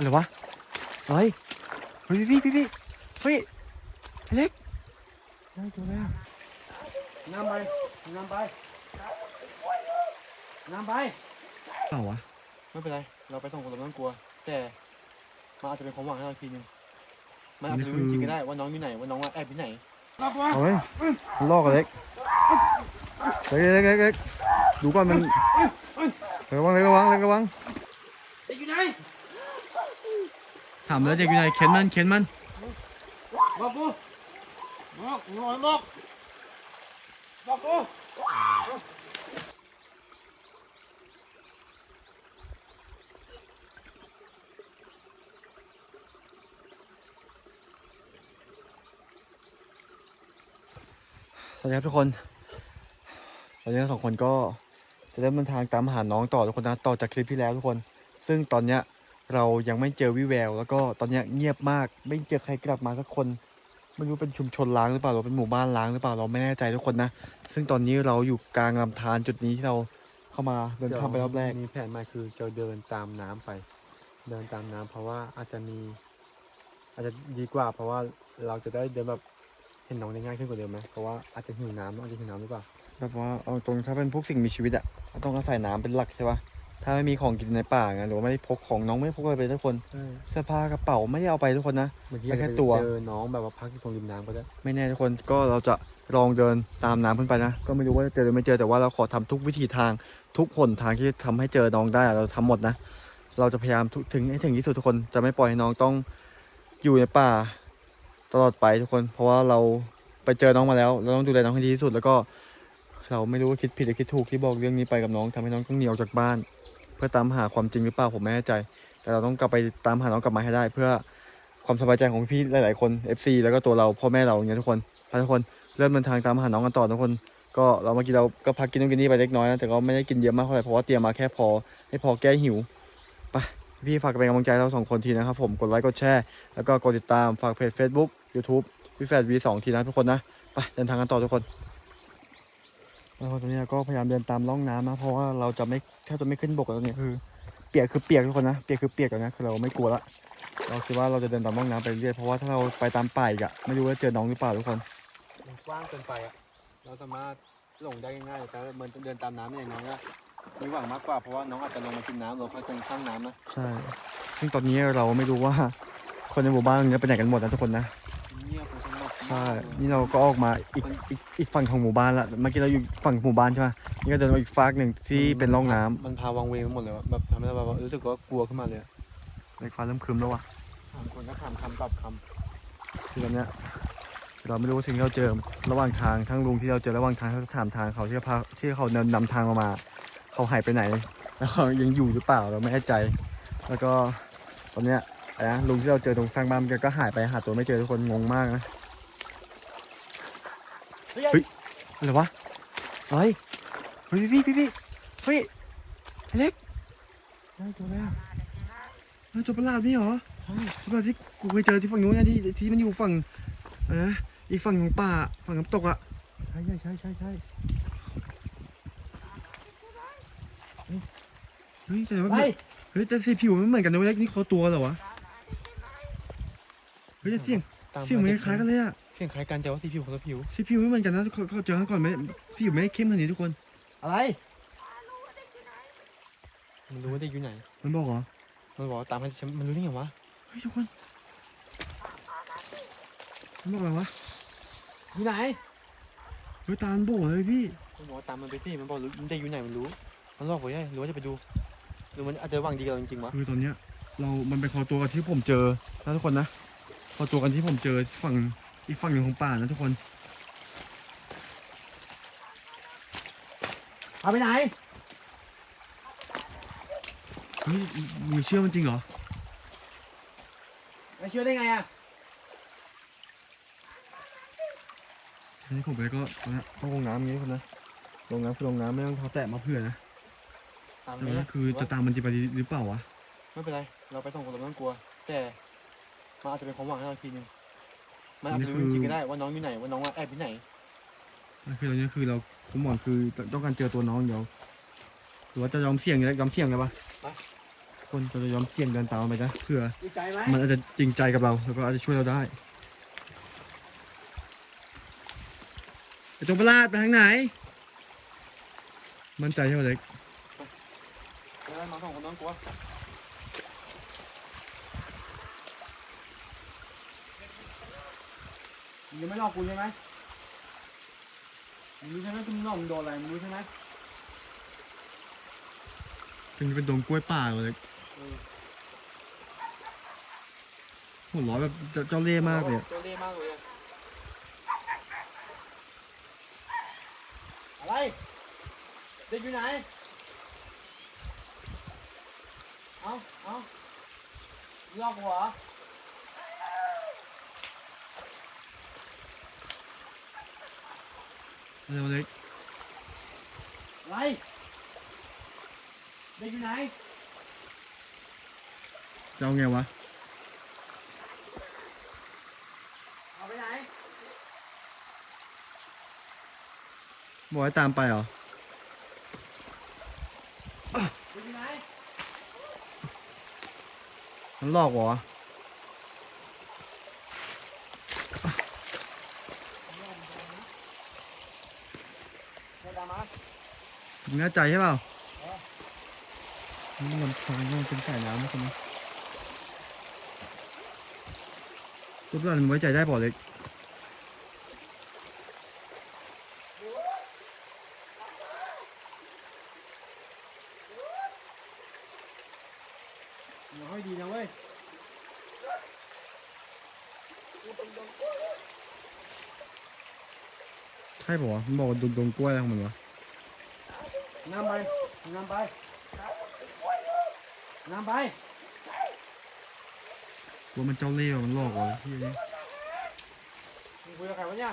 อะไรวะอะไรเฮ้ยพี่พี่พี่เฮ้ยไอ้เล็กเฮ้ยตัวอะไรอะน้ำไปน้ำไปน้ำไปเปล่าวะไม่เป็นไร เราไปส่งคนเราไม่ต้องกลัว แต่มันอาจจะเป็นความหวังให้เราทีนึงมันอาจจะรู้จริงๆก็ได้ว่าน้องอยู่ไหนว่าน้องว่าแอบอยู่ไหนเอาไว้มันลอกอะเล็กเล็กเล็กเล็กเล็กดูก่อนมันระวังเล็กระวังเล็กระวัง จะอยู่ไหน ถามแล้วเด็กอยู่ไหนเข็นมันเข็นมันบอกกูบอกงอนบอกบอกกูสวัสดีครับทุกคน ตอนนี้เราสองคนก็จะเริ่มเดินทางตามหาน้องต่อทุกคนนะ ต่อจากคลิปที่แล้วทุกคน ซึ่งตอนเนี้ย เรายังไม่เจอวิแวว แล้วก็ตอนเนี้ยเงียบมาก ไม่เจอใครกลับมาสักคนไม่รู้เป็นชุมชนล้างหรือเปล่าหรือเป็นหมู่บ้านล้างหรือเปล่าเราไม่แน่ใจทุกคนนะ ซึ่งตอนนี้เราอยู่กลางลำธารจุดนี้ที่เราเข้ามาเดินข้ามไปรอบแรกมีแผนใหม่คือจะเดินตามน้ำไป เดินตามน้ำเพราะว่าอาจจะมี อาจจะดีกว่า เพราะว่าเราจะได้เดินแบบเห็นน้องได้ง่ายขึ้นกว่าเดิมไหมเพราะว่าอาจจะหิวน้ำน้องอาจจะหิวน้ำหรือเปล่าแบบว่าเอาตรงถ้าเป็นพวกสิ่งมีชีวิตอะก็ต้องอาศัยน้ำเป็นหลักใช่ปะ ถ้าไม่มีของกินในป่าไงหรือว่าไม่ได้พกของน้องไม่ได้พกอะไรไปทุกคนเสื้อผ้ากระเป๋าไม่ได้เอาไปทุกคนนะ เมื่อกี้ไปแค่อาจจะตัว เจอน้องแบบว่าพักอยู่ตรงริมน้ำก็ได้ ไม่แน่ทุกคนก็เราจะลองเดินตามน้ำขึ้นไปนะ ก็ไม่รู้ว่าจะเจอหรือไม่เจอแต่ว่าเราขอทำทุกวิธีทางทุกหนทางที่ทำให้เจอน้องได้อะเราทำหมดนะ เราจะพยายามทุกถึงให้ถึงที่สุดทุกคนจะไม่ปล่อยให้น้องต้องอยู่ในป่าตลอดไปทุกคน เพราะว่าเราไปเจอน้องมาแล้ว เราต้องดูแลน้องให้ดีที่สุดแล้วก็ เราไม่รู้ว่าคิดผิดหรือคิดถูกที่บอกเรื่องนี้ไปกับน้องทำให้น้องต้องหนีออกจากบ้านเพื่อตามหาความจริงหรือเปล่าผมไม่แน่ใจ แต่เราต้องกลับไปตามหาน้องกลับมาให้ได้ เพื่อความสบายใจของพี่หลาย ๆ คน FC แล้วก็ตัวเราพ่อแม่เราอย่างเงี้ยทุกคนไปทุกคนเริ่มเดินทางตามหาน้องกันต่อทุกคน ก็เราเมื่อกี้เราก็พักกินนู่นกินนี่ไปเล็กน้อยนะแต่ก็ไม่ได้กินเยอะมากเท่าไหร่เพราะว่าเตรียมมาแค่พอให้พอแก้หิวไปพี่ฝากเป็นกำลังใจเราสองคนทีนะครับผมกดไลค์กดแชร์แล้วก็กดติดตามฝากเพจ Facebook YouTube พี่แฟดวีสองทีนะทุกคนนะไปเดินทางกันต่อทุกคน แล้วตอนนี้เราก็พยายามเดินตามร่องน้ำนะ เพราะว่าเราจะไม่แทบจะไม่ขึ้นบกแล้วตอนนี้คือ เปียกคือเปียกทุกคนนะ เปียกคือเปียกแล้วนะ คือเราไม่กลัวละ เราคิดว่าเราจะเดินตามร่องน้ำไปเรื่อย เพราะว่าถ้าเราไปตามป่าอีกอะไม่รู้ว่าเจอน้องหรือเปล่าทุกคน มันกว้างเกินไปอะเราสามารถหลงได้ง่ายๆแต่ว่ามันเดินตามน้ำอย่างน้อยก็มีหวังมากกว่าเพราะว่าน้องอาจจะลงมากินน้ำเราพักตรงข้างน้ำนะใช่ ซึ่งตอนนี้เราไม่รู้ว่า คนในหมู่บ้านนี้ไปไหนกันหมดนะทุกคนนะ เงียบเลยสงบ ใช่ นี่เราก็ออกมาอีกอีกอีกฝั่งของหมู่บ้านละ เมื่อกี้เราอยู่ฝั่งหมู่บ้านใช่ไหมนี่ก็เดินมาอีกฟากหนึ่งที่เป็นร่องน้ำมันพาวังเวงไปหมดเลยว่ะแบบทำให้เราแบบว่ารู้สึกว่ากลัวขึ้นมาเลยอะในฟ้าเริ่มครึ้มแล้วว่ะถามคนก็ถามคำตอบคคือตอนเนี้ยเราไม่รู้ว่าสิ่งที่เราเจอระหว่างทางทั้งลุงที่เราเจอระหว่างทางเขาถามทางเขาที่เขาพาที่เขานำนำทางเรามา เขาหายไปไหน แล้วเขายังอยู่หรือเปล่าเราไม่แน่ใจ แล้วก็ตอนเนี้ยอะไรนะลุงที่เราเจอตรงสร้างบ้านแกก็หายไปหาตัวไม่เจอทุกคนงงมากนะ เฮ้ยอะไรวะอะไรเฮ้ยพี่พี่พี่เฮ้ยไอ้เล็กเฮ้ยตัวอะไรอะเฮ้ยตัวประหลาดนี่เหรอใช่ตัวประหลาดที่กูเคยเจอที่ฝั่งนู้นนะที่ที่มันอยู่ฝั่งเอออีกฝั่งของป่าฝั่งน้ำตกอะำใช่ใช่ใช่ใช่ใช่เฮ้ยแต่ว่าเฮ้ยแต่สีผิวมันเหมือนกันนะเว้ยนี่คอตัวเหรอวะเฮ้ยแต่เสียงตามเสียงมันคล้ายๆกันเลยอะเสียงคล้ายกันแต่ว่าสีผิวคนละผิว สีผิวไม่เหมือนกันนะเขาเขาเจอกันก่อนไหมสีผิวไม่ได้เข้มขนาดนี้ทุกคน อะไร มันรู้ว่าเด็กอยู่ไหน มันบอกเหรอ มันบอกว่าตามให้ฉันมันรู้ได้ไงวะ เฮ้ยทุกคน มันบอกอะไรวะอยู่ไหนเฮ้ยตาลโบเลยพี่ มันบอกว่าตามมันไปสิมันบอกรู้เด็กอยู่ไหนมันรู้ มันบอกว่าไงหรือว่าจะไปดูหรือมันอาจจะหวังดีกับเราจริงๆวะ คือตอนเนี้ยเรา มันเป็นคอตัวกันที่ผมเจอนะทุกคนนะ คอตัวกันที่ผมเจอฝั่ง อีกฝั่งหนึ่งของป่านะทุกคน เอาไปไหนเฮ้ยมึงเชื่อมันจริงเหรอ ไม่เชื่อได้ไงอะอันนี้ผมไปก็นะต้องลงน้ำอย่างนี้ทุกคนนะลงน้ำคือลงน้ำไม่ต้องเท้าแตะมาเผื่อนะตามแต่นี้ว่าคือจะตามมันจะไปหรือเปล่าวะ ไม่เป็นไร เราไปส่งคนเราไม่ต้องกลัว แต่มันอาจจะเป็นความหวังให้เราทีนึง มันอาจจะรู้จริงๆก็ได้ว่าน้องอยู่ไหนว่าน้องว่าแอบอยู่ไหนนั่นคือตอนนี้คือเราผมบอกคือต้องการเจอตัวน้องเดี๋ยวหรือว่าจะยอมเสี่ยงเลยยอมเสี่ยงเลยปะคนเราจะยอมเสี่ยงเดินตามมันไปนะเผื่อดีใจไหมมันอาจจะจริงใจกับเราแล้วก็อาจจะช่วยเราได้ไอ้ตัวประหลาดไปทางไหน มั่นใจใช่ไหมเล็กเดินมาสองคนน้องกลัว มึงยังไม่หลอกกูใช่ไหมมึงรู้ใช่ไหมคุณหลอกมึงโดนอะไรมึงรู้ใช่ไหมถึงจะเป็นดงกล้วยป่าเลยเออหัวเร้อยแบบเจ้าเจ้าเล่ห์มากเลยอะเจ้าเล่ห์มากเลยอะอะไร เด็กอยู่ไหน เอาเอาลอกหัว เร็วเล็กอะไรเด็กอยู่ไหนจะเอาไงวะ เอาไปไหนบอกให้ตามไปเหรอ เด็กอยู่ไหน มันหลอกเหรอ เดินตามมา มึงแน่ใจใช่เปล่านี่มันทางมันเป็นสายน้ำนะคนนี้ตัวประหลาดมันไว้ใจได้เปล่าเล็กเดี๋ยวให้ดีนะเว้ยใช่เปล่าวะมันบอกว่าดงดงกล้วยอะไรของมันวะ น้ำไปน้ำไปน้ำไปว่ามันเจ้าเล่ห์ว่ะมันหลอกเหรอที่นี่มึงคุยกับใครวะเนี่ย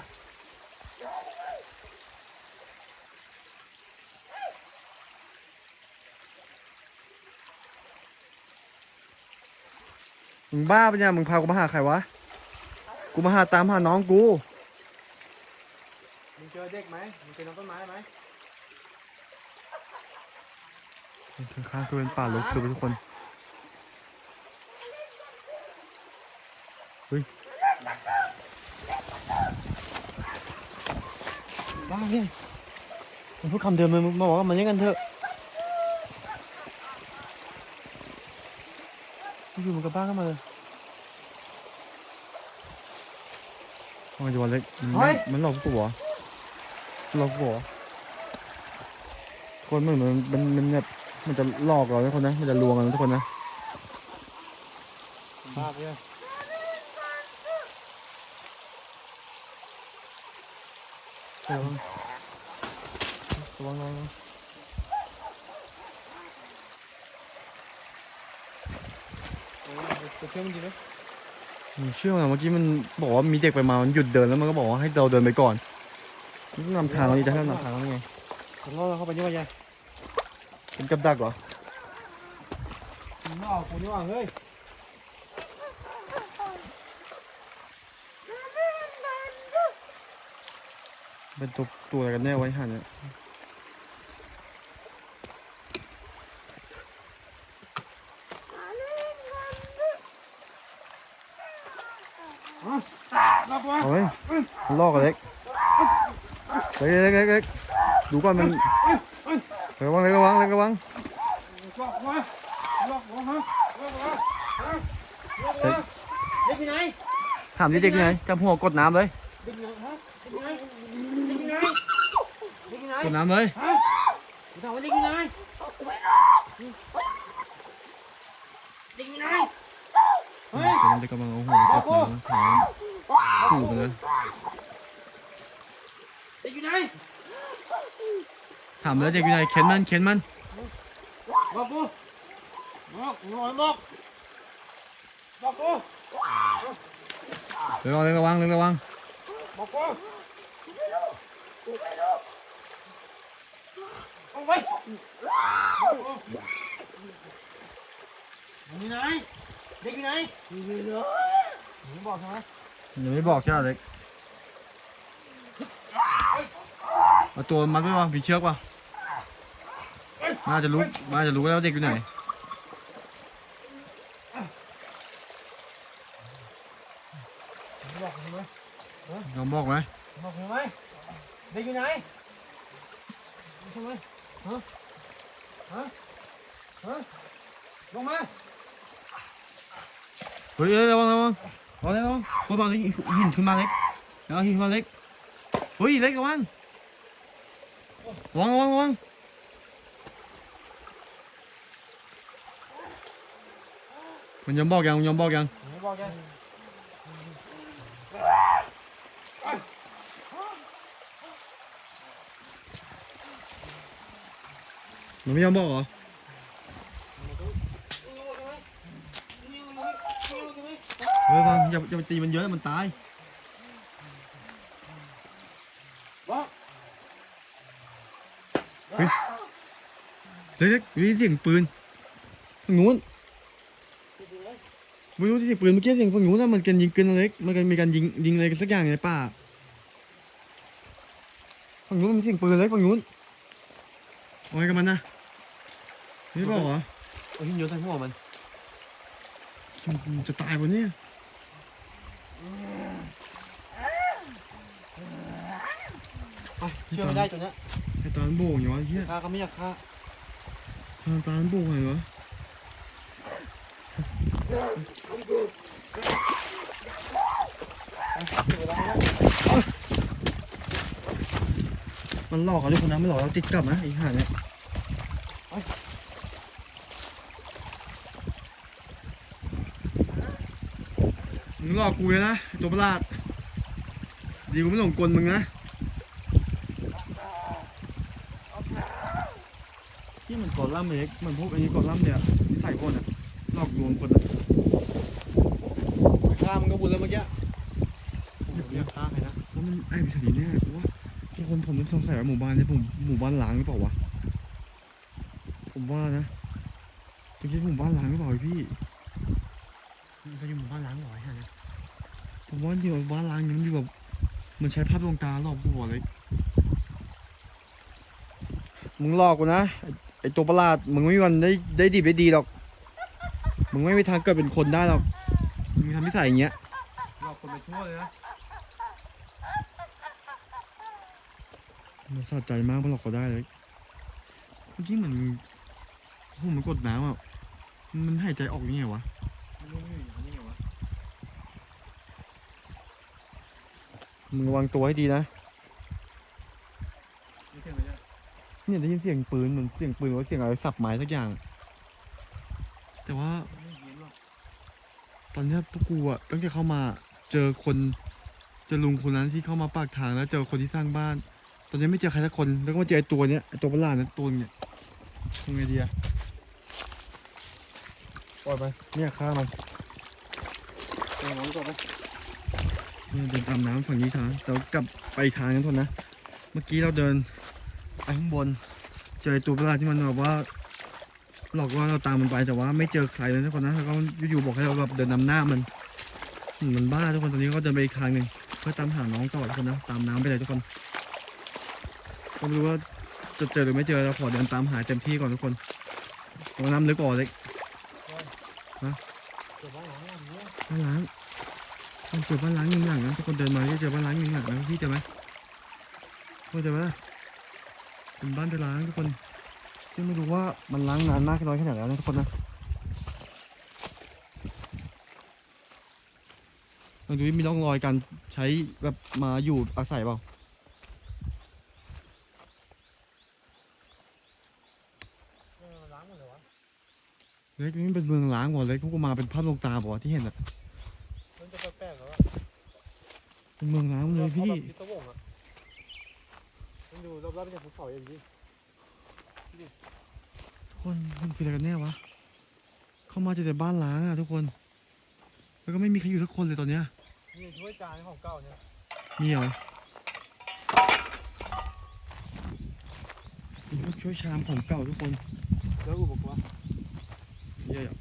มึงบ้าปะเนี่ยมึงพากูมาหาใครวะ กูมาหาตามหาน้องกู มึงเจอเด็กไหมมึงเจอน้องต้นไม้ไหม ข้างๆก็เป็นป่ารกคือทุกคนบ้าเนี่ยมันพูดคำเดิมมันมาบอกว่ามันเล่นกันเถอะอยู่มันก็บ้าขึ้นมาเลยทำไมจะวันเล็กมันมันหลอกกูเหรอหลอกกูเหรอ คนมันเหมือนมันมันแบบมันจะลอกเราทุกคนนะ มันจะลวงเราทุกคนนะบ้าไปเลยระวังระวังระวังเชื่อมันดีไหมเชื่อไหมเมื่อกี้มันบอกว่ามีเด็กไปมา มันหยุดเดินแล้วมันก็บอกว่าให้เราเดินไปก่อนนำทางเราดีจะให้านำทางเราไง ผมล่อเข้าไปนี่ว่าไงเป็นกับดักเหรอมึงล่อกูนี่ว่าเฮ้ยเป็นตัวตัวอะไรกันแน่ไว้หันเนี่ยรับวะเอาไว้มันลอกกันเล็กเล็กเล็กเล็กเล็ก ดูก่อนมันระวังเล็กระวังเล็กระวังลอกวะลอกวะฮะลอกวะฮะลอกวะเด็กอยู่ไหนถามที่เด็กอยู่ไหนจำหัวกดน้ำเลยเด็กอยู่ไหนฮะเด็กอยู่ไหนเด็กอยู่ไหนเด็กอยู่ไหนกดน้ำเลยฮะกูถามว่าเด็กอยู่ไหนเด็กอยู่ไหนเฮ้ยตอนนั้นเด็กกำลังเอาหัวกดน้ำถามขู่ไปเลยเด็กอยู่ไหนถามแล้วเด็กอยู่ไหนเข็นมันเข็นมันบอกกูบอกกูบอกบอกกูเล็กระวังเล็กระวังเล็กระวังบอกกูเอาไว้อยู่ไหนเด็กอยู่ไหนอยู่ไหนมึงบอกใช่ไหมยังไม่บอกใช่ไหมเล็กเอาตัวมัดไว้วางผีเชือกป่ะ มาจะรู้มาจะลุกแล้วเด็กอยู่ไหนบอกไหมยอมบอกไหมบอกไหมเด็กอยู่ไหนใช่ไหมฮะฮะฮะลงมาเฮ้ยระวังระวังระวังระวังขึ้นมาเล็กหินขึ้นมาเล็กแล้วหิขึ้นมาเล็กเฮ้ยเล็กระวังระวังระวังระวัง มันยอมบอกยังมันยอมบอกยังไม่บอกแกมันไม่ยอมบอกเหรอเฮ้ยวังอย่าอย่าไปตีมันเยอะมันตายบอกเล็กๆมีเสียงปืนฝั่งนู้น ไม่รู้ที่เสียงปืนเมื่อกี้เสียงฝั่งนู้นนะมันกันยิงกันเล็กมันกันมีการยิงยิงอะไรกันสักอย่างในป่าฝั่งนู้นมันมีเสียงปืนเล็กฝั่งนู้นเอาไงกับมันนะไม่บอกเหรอเอาหินโยนใส่หัวมันมันจะตายปะเนี่ยเชื่อไม่ได้ตัวเนี้ยไอ้ตอนโบกอย่างวะไอ้เฮียฆ่าเขาไม่อยากฆ่าทำตอนโบกไงวะ มันหลอกเราทุกคนนะมันหลอกเราติดกลับนะไอ้ห่าเนี่ยมึงหลอกกูเลยนะไอ้ตัวประหลาดดีกูไม่หลงกลมึงนะที่มันกอล่ามเล็กมันพวกอันนี้กอล่ามเนี่ยที่ใส่คนอะหลอกลวงคนอะ ฆ่ามันก็บุญแล้วเมื่อกี้ผมไม่อยากฆ่าใครนะว่ามันไอ้พิธีเนี่ยเพราะว่าทุกคนผมยังสงสัยว่าหมู่บ้านเนี่ยผมหมู่บ้านล้างหรือเปล่าวะผมว่านะตะกี้หมู่บ้านล้างหรือเปล่าพี่มันจะอยู่หมู่บ้านล้างหรอไอ้ห่าเนี่ยผมว่าที่หมู่บ้านล้างนี่มันอยู่แบบมันใช้ภาพดวงตาหลอกหัวเลยมึงหลอกกูนะไอ้ไอตัวประหลาดมึงไม่มีวันได้ได้ดีได้ดีหรอก มึงไม่มีทางเกิดเป็นคนได้หรอก มึงทำนิสัยอย่างเงี้ยหลอกคนไปทั่วเลยนะมันสะใจมากมันหลอกเขาได้เลยเมื่อกี้เหมือนโอ้โหมันกดน้ำอะ มันหายใจออกยังไงวะ มันรู้ไม่อยู่อย่างนี้ไงวะมึงระวังตัวให้ดีนะ ไม่ใช่ไหมเนี่ยเนี่ยได้ยินเสียงปืนเหมือนเสียงปืนหรือว่าเสียงอะไรสับไม้สักอย่าง แต่ว่า ไม่เห็นหรอก ตอนเนี้ยพวกกูอะตั้งแต่เข้ามาเจอคนเจอลุงคนนั้นที่เข้ามาปากทางแล้วเจอคนที่สร้างบ้าน ตอนนี้ไม่เจอใครสักคนแล้วก็มาเจอไอ้ตัวเนี้ยไอ้ตัวประหลาดนั้นตัวเนี่ยทำไงดีอะปล่อยไปไม่อยากฆ่ามันเออน้องจบไปเนี่ยเดินตามน้ำฝั่งนี้ทางเรากลับไปอีกทางนั้นทนนะ เมื่อกี้เราเดินไปข้างบน เจอไอ้ตัวประหลาดที่มันแบบว่า หลอกว่าเราตามมันไปแต่ว่าไม่เจอใครเลยทุกคนนะแล้วก็อยู่ๆบอกให้เราแบบเดินนำหน้ามัน มันบ้าทุกคนตอนนี้ก็เดินไปอีกทางหนึ่งเพื่อตามหาน้องต่อทุกคนนะตามน้ำไปเลยทุกคนก็ไม่รู้ว่าจะเจอหรือไม่เจอเราขอเดินตามหาเต็มที่ก่อนทุกคนลองน้ำลึกก่อนเลย่างนี้บ้านล้างมันเจอบ้านล้างหนึ่งหลังนะทุกคนเดินมาเจอบ้านล้างหนึ่งหลังนะพี่เจอไหมพี่เจอไหมเป็นบ้านจะล้างทุกคน ซึ่งไม่รู้ว่ามันล้างนานมากน้อยแค่ไหนแล้วนะทุกคนนะลองดูดิมีร่องรอยการใช้แบบมาอยู่อาศัยเปล่าเออล้างหมดเลยวะเล็กนี่เป็นเมืองล้างหมดเลยพวกกูมาเป็นภาพลวงตาบอกที่เห็นอะมันจะแปลกๆแล้วอะเป็นเมืองล้างหมดเลยพี่อาแบบพิศวงอะมันอยู่รอบๆเป็นภูเขาอย่างนี้ ทุกคนมันคืออะไรกันแน่วะ เข้ามาเจอแต่บ้านล้างอะทุกคน แล้วก็ไม่มีใครอยู่สักคนเลยตอนเนี้ยนี่ถ้วยจานของเก่าเนี่ย มีเหรอมีพวกช่วยชามของเก่าทุกคน แล้วอุปกรณ์เยอะอะ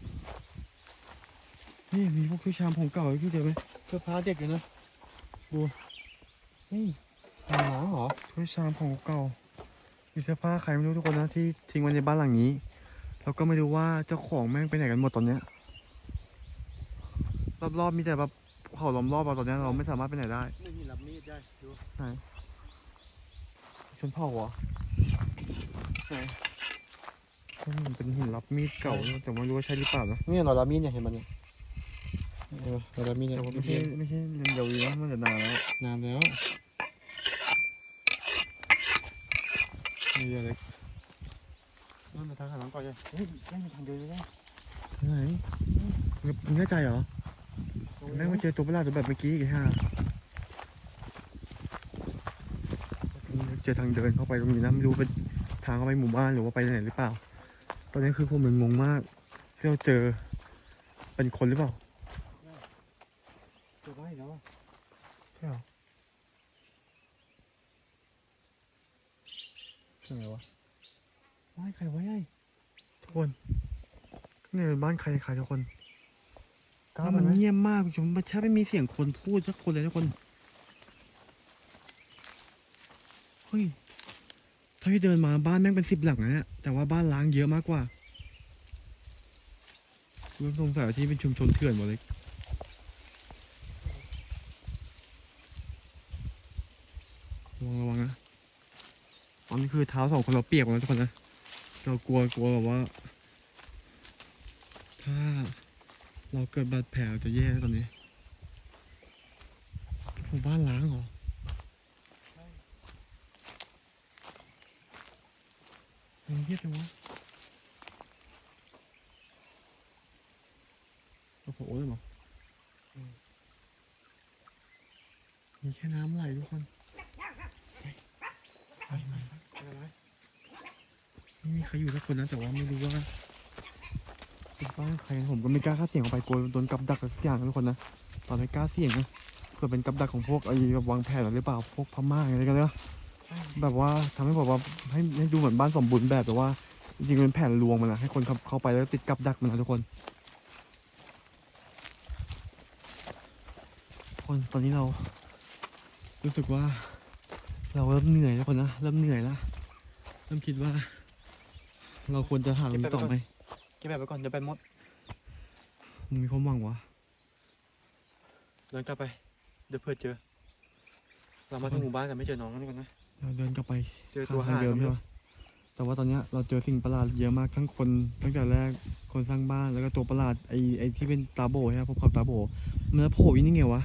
นี่มีพวกช่วยชามของเก่าให้พี่เจอไหมเสื้อผ้าเด็กเลยนะดูเฮ้ยทำล้างเหรอช่วยชามของเก่า มีเสื้อผ้าใครไม่รู้ทุกคนนะที่ทิ้งไว้ในบ้านหลังนี้เราก็ไม่รู้ว่าเจ้าของแม่งไปไหนกันหมดตอนเนี้ยรอบๆมีแต่แบบคเขาล้อมรอบเราตอนนี้เราไม่สามารถไปไหนได้ไม่มีรับมีดได้ดูชนเผ่าเหรอไหนมันเป็นหินรับมีดเก่านะแต่ไม่รู้ว่าใช่หรือเปล่านะเนี่ยรอยรับมีดเนี่ยเห็นมันเนี่ยเออรอยรับมีดเนี่ยแต่ว่าไม่ใช่ไม่ใช่เรียนเดียวนะมันจะนานแล้วนานแล้ว นี่อะไรนั่นมาทางข้างหลังก่อนเลยเฮ้ยยังมีทางเดินเลยนะไหนมึงแน่ใจเหรอแม่งมาเจอตัวปลาตัวแบบเมื่อกี้อีกฮะเจอทางเดินเข้าไปตรงนี้นะไม่รู้เป็นทางเข้าไปหมู่บ้านหรือว่าไปไหนหรือเปล่า ตอนนี้คือผมมันงงมากที่เราเจอเป็นคนหรือเปล่า เจอไว้แล้วอะ ใช่เหรอใช่ไหมวะ ไว้ใครไว้ไอ้ ทุกคนนี่เป็น บ้านใครใครทุกคนกล้าแล้วมัมันนไหมเงียบมากคุณผู้ชมมันแทบไม่มีเสียงคนพูดสักคนเลยทุกคน เฮ้ยเท่าที่เดินมาบ้านแม่งเป็นสิบหลังนะเนี่ยแต่ว่าบ้านล้างเยอะมากกว่าคุณสงสัยว่าที่เป็นชุมชนเถื่อนหมดเลยระวังระวังนะตอนนี้คือเท้าสองคนเราเปียกหมดแล้วทุกคนนะ เรากลัวกลัวแบบว่า ถ้าเราเกิดบาดแผลจะแย่ตอนนี้หมู่บ้านล้างเหรอมันเงียจังวะโอ้โหเลยหรอมมีแค่น้ำไหลทุกคนไปไปไปไม่มีใครอยู่สักคนนะแต่ว่าไม่รู้ว่า บ้านใครนะผมก็ไม่กล้าเข้าเสียงออกไปกลัวโดนกับดักอะไรสักอย่างนะทุกคนนะตอนไม่กล้าเสี่ยงนะเผื่อเป็นกับดักของพวกไอ้แบวางแผนหรือเปล่าพวกพม่าอะไรกันเนาะแบบว่าทำให้แบบว่าให้ให้ดูเหมือนบ้านสมบูรณ์แบบแต่ว่าจริงๆเป็นแผนลวงมันนะให้คนเข้าเข้าไปแล้วติดกับดักมันนะทุกคนคนตอนนี้เรา รู้สึกว่า เราเริ่มเหนื่อยแล้วคนนะเริ่มเหนื่อยแล้วเริ่มคิดว่า เราควรจะหาตรงนี้ต่อไหม เก็บแบบไว้ก่อนเดี๋ยวไปหมดมึงมีความหวังวะเดินกลับไป เดี๋ยวเพื่อเจอ เรามาถึงหมู่บ้านกันไม่เจอน้องกันก่อนนะ เราเดินกลับไปเจอตัวทางหาเดิมก็ไม่ใช่รู้ปะแต่ว่าตอนเนี้ยเราเจอสิ่งประหลาดเยอะมากทั้งคนตั้งแต่แรกคนสร้างบ้านแล้วก็ตัวประหลาดไอ้ไอ้ที่เป็นตาโบใช่ไหมพวกเขาตาโบมันจะโผล่อยี่นี่ไงวะ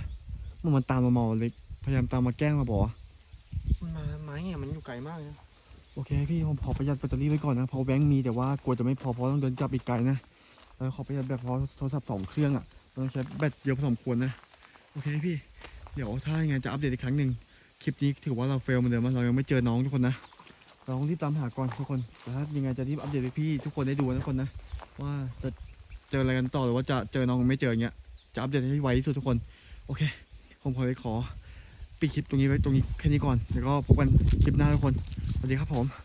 มันมันตามมาเมาเล็กพยายามตามมาแกล้งมาบอกว่ามันมาไม้เนี่ยมันอยู่ไกลมากเลยนะ โอเคพี่ผมขอประหยัดแบตเตอรี่ไว้ก่อนนะเพราะแบงค์มีแต่ว่ากลัวจะไม่พอเพราะต้องเดินกลับอีกไกลนะแล้วขอประหยัดแบตเพราะโทรศัพท์สองเครื่องอะต้องใช้แบตเยอะพอสมควรนะโอเคพี่ เดี๋ยวถ้ายังไงจะอัปเดตอีกครั้งหนึ่งคลิปนี้ถือว่าเราเฟลเหมือนเดิมเรายังไม่เจอน้องทุกคนนะเราต้องรีบตามหาก่อนทุกคนแต่ถ้ายังไงจะรีบอัปเดตให้พี่ทุกคนได้ดูนะทุกคนนะว่าจะเจออะไรกันต่อหรือว่าจะเจอน้องไม่เจออย่างเงี้ยจะอัปเดตให้ไวที่สุดทุกคน โอเค ผมขอไปขอ ปิดคลิปตรงนี้ไว้ตรงนี้แค่นี้ก่อน แล้วก็พบกันคลิปหน้าทุกคน สวัสดีครับผม